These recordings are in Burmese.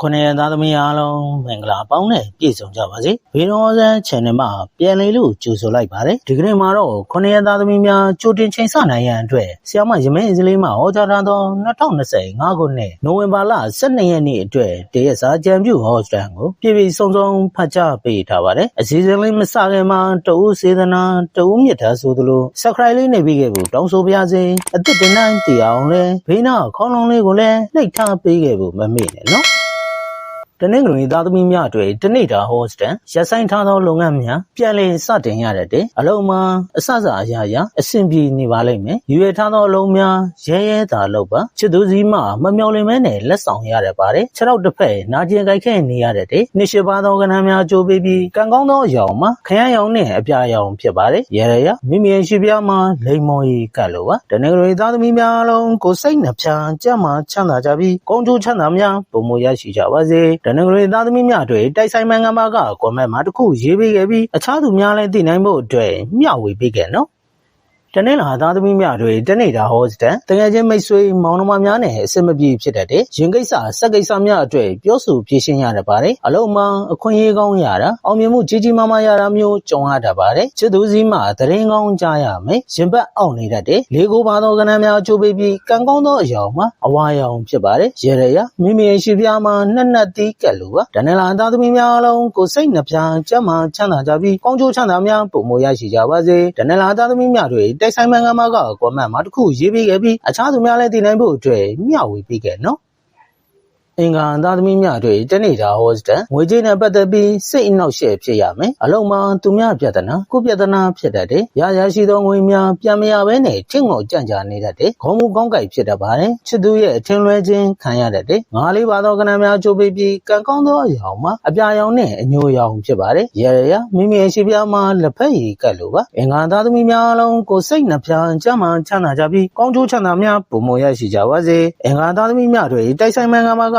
ခုနှစ်ရက်သားသမီးအားလုံးမင်္ဂလာပေါင်းနဲ့ပြည့်စုံကြပါစေ။ဗီဒီယိုဆန် channel မှာပြန်လည်လို့ကြိုဆိုလိုက်ပါတယ်။ဒီကနေ့မှာတော့ခုနှစ်ရက်သားသမီးများကြိုတင်ချိန်ဆနိုင်ရန်အတွက်ဆရာမရမင်းအစလေးမှဟောကြားထားသော2025ခုနှစ်နိုဝင်ဘာလ12ရက်နေ့အတွက်တရက်စာကြံပြုဟောစတန်ကိုပြည်ပြည်စုံစုံဖတ်ကြားပေးထားပါတယ်။အစီအစဉ်လေးမစခင်မှာတဦးစေတနာတဦးမြတ်တာဆိုသလို subscribe လေးနေပြီးခဲ့ဖို့တောင်းဆိုပါရစေ။အသစ်တင်တိုင်းတည်အောင်လဲဘေးနာခေါင်းလုံးလေးကိုလည်းနှိပ်ထားပေးခဲ့ဖို့မမေ့နဲ့နော်။ တနင်္ဂနွေသားသမီးများအတွက်တနေ့တာဟောစတန်ရက်ဆိုင်ထားသောလုပ်ငန်းများပြန်လည်စတင်ရတဲ့အလုံးမှာအစစအရာရာအဆင်ပြေနေပါလိမ့်မယ်ရွေထားသောအလုံးများရဲရဲသာလုပ်ပါချစ်သူစီမှမမျော်လင့်မဲနဲ့လက်ဆောင်ရရပါတယ်ခြေထောက်တစ်ဖက်နာကျင်ကြိုက်ခဲနေရတဲ့တဲ့နှစ်ရှိပါသောကဏ္ဍများကြိုးပေးပြီးကံကောင်းသောအရောင်မှာခရမ်းရောင်နဲ့အပြာရောင်ဖြစ်ပါတယ်ရဲရရမိမိရဲ့ရှိပြားမှာလိမ္မော်ရီကတ်လို့ပါတနင်္ဂနွေသားသမီးများအလုံးကိုစိတ်နှပြကြမ်းမှချမ်းသာကြပြီးကောင်းကျိုးချမ်းသာများပုံမရရှိကြပါစေတနင်္ဂနွေသားသမီးများတွေတိုက်ဆိုင်မန်ကမာကကွန်မန့်မှာတစ်ခုရေးပေးခဲ့ပြီးအခြားသူများလည်းသိနိုင်ဖို့အတွက်မျှဝေပေးခဲ့နော် တနေ့လာသားသမီးများတွေတနေ့တာဟောစတန်တကယ်ချင်းမိတ်ဆွေမောင်နှမများနဲ့အဆင်မပြေဖြစ်တတ်တဲ့ရင်ကိစ္စစက်ကိစ္စများအတွက်ပြောဆိုဖြေရှင်းရတတ်ပါတယ်အလုံးမှအခွင့်အရေးကောင်းရတာအောင်မြင်မှုကြီးကြီးမားမားရတာမျိုးကြုံရတတ်ပါတယ်ချစ်သူစီးမှသတင်းကောင်းကြားရမယ်ရင်ဘတ်အောင့်နေတတ်တဲ့လေကိုပါသောကဏ္ဍများချိုးပေးပြီးကံကောင်းသောအယောင်မှာအဝါရောင်ဖြစ်ပါတယ်ရေရရမိမိရဲ့ရှိပြားမှာနှစ်နှစ်တီးကက်လိုပါတနေ့လာသားသမီးများအလုံးကိုစိတ်နှပြကြမ်းမှချမ်းသာကြပြီးကောင်းကျိုးချမ်းသာများပုံမရရှိကြပါစေတနေ့လာသားသမီးများတွေတိုက်ဆိုင်မန်ကမာကကွန်မန့်မှာတစ်ခုရေးပေးခဲ့ပြီးအခြားသူများလည်းသိနိုင်ဖို့အတွက်မျှဝေပေးခဲ့နော် အင်္ဂါသားသမီးများတွေတနေ့တာဟောစတန်ငွေကြေးနဲ့ပတ်သက်ပြီးစိတ်အနှောက်အယှက်ဖြစ်ရမယ်အလုံးမှာသူများပြဿနာကိုပြဿနာဖြစ်တတ်တယ်ရရရှိသောငွေများပြန်မရဘဲနဲ့ထင့်ငေါကြံ့ကြာနေတတ်တယ်ခေါင်းမူကောင်းကိုက်ဖြစ်တတ်ပါတယ်ချစ်သူရဲ့အထင်လွဲခြင်းခံရတတ်တယ်ငါးလေးပါသောကဏ္ဍများချိုးပေးပြီးကံကောင်းသောအရာမှာအပြာရောင်နဲ့အညိုရောင်ဖြစ်ပါတယ်ရရရမိမိရဲ့ရှိပြားမှာလက်ဖက်ရည်ကတ်လိုပါအင်္ဂါသားသမီးများအလုံးကိုစိတ်နှပြကြမ်းမှချမ်းသာကြပြီးကောင်းကျိုးချမ်းသာများပုံမရရှိကြပါစေအင်္ဂါသားသမီးများတွေတိုက်ဆိုင်မှန်ကမာက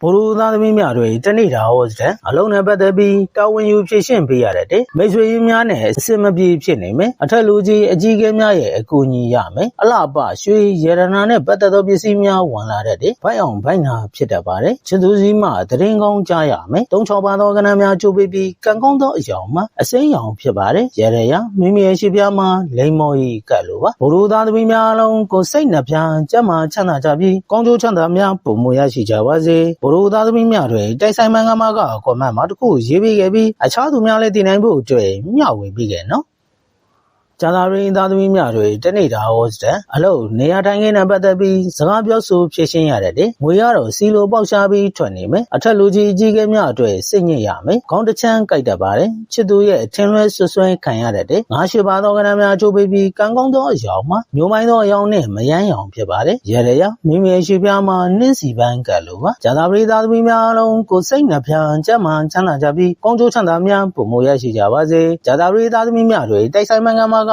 ဘိုလ်သားသမီးများတွေတနေ့တာဟောစတဲ့အလုံးနဲ့ပတ်သက်ပြီးတာဝန်ယူဖြည့်ရှင်းပေးရတဲ့တဲ့မိတ်ဆွေရင်းများနဲ့အစင်မပြေဖြစ်နေမယ်အထက်လူကြီးအကြီးအကဲများရဲ့အကူအညီရမယ်အလှပရွှေရတနာနဲ့ပတ်သက်သောပစ္စည်းများဝင်လာတဲ့တဲ့ဘိုက်အောင်ဘိုက်နာဖြစ်တတ်ပါတယ်ချစ်သူစီးမှသတင်းကောင်းကြားရမယ်တုံးချောပါသောကဏ္ဍများချိုးပေးပြီးကံကောင်းသောအယောင်မှာအစိမ်းရောင်ဖြစ်ပါတယ်ရရရမိမိရဲ့ရှိပြားမှာလိမ္မော်ကြီးကတ်လိုပါဘိုလ်သားသမီးများအလုံးကိုစိတ်နှပြကြမ်းမှချမ်းသာကြပြီးကောင်းကျိုးချမ်းသာများပုံမရရှိကြပါစေဘိုလ်သားသမီးများတွေတိုက်ဆိုင်မှန်ကမာကကွန်မန့်မှာတစ်ခုရေးပေးခဲ့ပြီးအခြားသူများလည်းသိနိုင်ဖို့အတွက်မျှဝေပေးခဲ့နော် ကျန်သာရင်းသားသမီးများတွေတနေ့တာဟောစတဲ့အလုပ်နေရာတိုင်းခင်းနဲ့ပတ်သက်ပြီးစကားပြောဆိုဖြည့်ရှင်းရတဲ့တဲ့ငွေရတော့စီလိုပေါက်ရှားပြီးထွက်နေမယ်အထက်လူကြီးအကြီးကဲများအတွက်စိတ်ညစ်ရမယ်ခေါင်းတစ်ချမ်းကြိုက်တတ်ပါတယ်ချစ်သူရဲ့အထင်လွဲဆွဆွဲခံရတဲ့တဲ့ငါးရှိပါသောကဏ္ဍများချိုးပေးပြီးကံကောင်းသောအယောင်မှာမျိုးမိုင်းသောအယောင်နဲ့မယမ်းရောင်ဖြစ်ပါတယ်ရရရမိမိရဲ့ရှိပြားမှာနှင်းစီပန်းကတ်လိုပါကျန်သာပရိသတ်သမီးများအလုံးကိုစိတ်နှပြကြမ်းမှချမ်းသာကြပြီးကောင်းကျိုးချမ်းသာများပုံမရရှိကြပါစေကျန်သာပရိသတ်သမီးများတွေတိုက်ဆိုင်မှန်ကမာက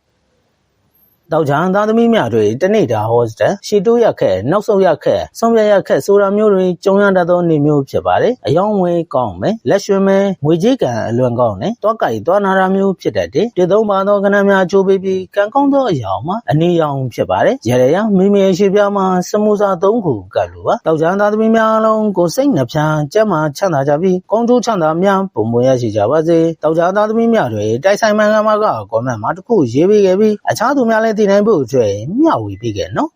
တောက်ချံသားသမီးများတွေတနေ့တာဟောစတဲ့ရှီတိုးရက်ခက်နောက်ဆုတ်ရက်ခက်ဆုံးပြတ်ရက်ခက်ဆိုတာမျိုးတွေကြုံရတတ်သောနေမျိုးဖြစ်ပါတယ်အယောင်ဝဲကောင်းမယ်လက်ရွှင်မယ်ငွေကြေးကံအလွန်ကောင်းတယ်တွားကြိုက်တွားနာတာမျိုးဖြစ်တတ်တယ်ဒီသုံးပါသောကဏ္ဍများချိုးပေးပြီးကံကောင်းသောအယောင်မှာအနေရောင်ဖြစ်ပါတယ်ရရရမိမိရဲ့ရှိပြားမှာစမူစာသုံးခုကတ်လိုပါတောက်ချံသားသမီးများအလုံးကိုစိတ်နှပြကြမ်းမှချမ်းသာကြပြီးကောင်းကျိုးချမ်းသာများပုံမရရှိကြပါစေတောက်ချံသားသမီးများတွေတိုက်ဆိုင်မှန်ကမာကကွန်မန့်မှာတစ်ခုရေးပေးခဲ့ပြီးအခြားသူများလည်းသိနိုင်ဖို့အတွက်မျှဝေပေးခဲ့နော်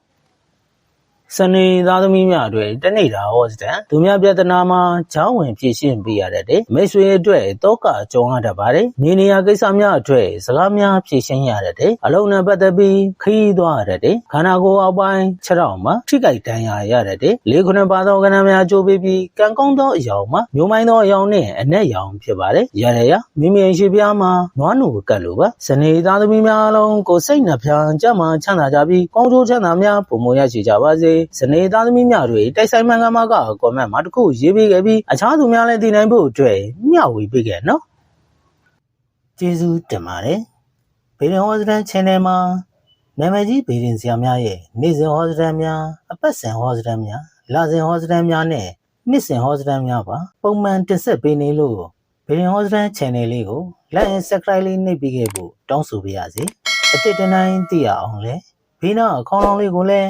စနေသားသမီးများတွေတနေ့တာဟောစတန်သူများပြဿနာမှာချောင်းဝင်ဖြည့်ရှင်းပေးရတဲ့မိတ်ဆွေအတွက်တောကကြုံရတတ်ပါတယ်။နေနေရကိစ္စများအတွက်စကားများဖြည့်ရှင်းရတဲ့အလုံးနဲ့ပတ်သက်ပြီးခရီးသွားရတဲ့ခန္ဓာကိုယ်အောက်ပိုင်းခြေထောက်မှာထိကြိုက်ဒဏ်ရာရတဲ့လေးခုနှစ်ပါသောကဏ္ဍများကြိုးပေးပြီးကံကောင်းသောအယောင်မှာမျိုးမိုင်းသောအယောင်နဲ့အနက်ရောင်ဖြစ်ပါတယ်။ရရရမိမိရှိပြားမှာနွားနုကတ်လိုပါစနေသားသမီးများအလုံးကိုစိတ်နှပြကြမ်းမှချမ်းသာကြပြီးကောင်းကျိုးချမ်းသာများပုံမရရှိကြပါစေ။ဇနေသားသမီးများတွေတိုက်ဆိုင်မှန်ကန်မှာကကွန်မန့်မှာတစ်ခုရေးပေးခဲ့ပြီးအခြားသူများလည်းသိနိုင်ဖို့အတွက်မျှဝေပေးခဲ့နော်ကျေးဇူးတင်ပါတယ်ဘေရင်ဟောစတန် channel မှာနာမည်ကြီးဘေရင်ဆရာများရဲ့နေ့စဉ်ဟောစတန်များအပတ်စဉ်ဟောစတန်များလစဉ်ဟောစတန်များနဲ့နှစ်စဉ်ဟောစတန်များပါပုံမှန်တင်ဆက်ပေးနေလို့ဘေရင်ဟောစတန် channel လေးကို like and subscribe လေးနှိပ်ပေးခဲ့ဖို့တောင်းဆိုပါရစေအစ်တတိုင်းသိရအောင်လဲဘေးနားအခေါင်းလောင်းလေးကိုလည်း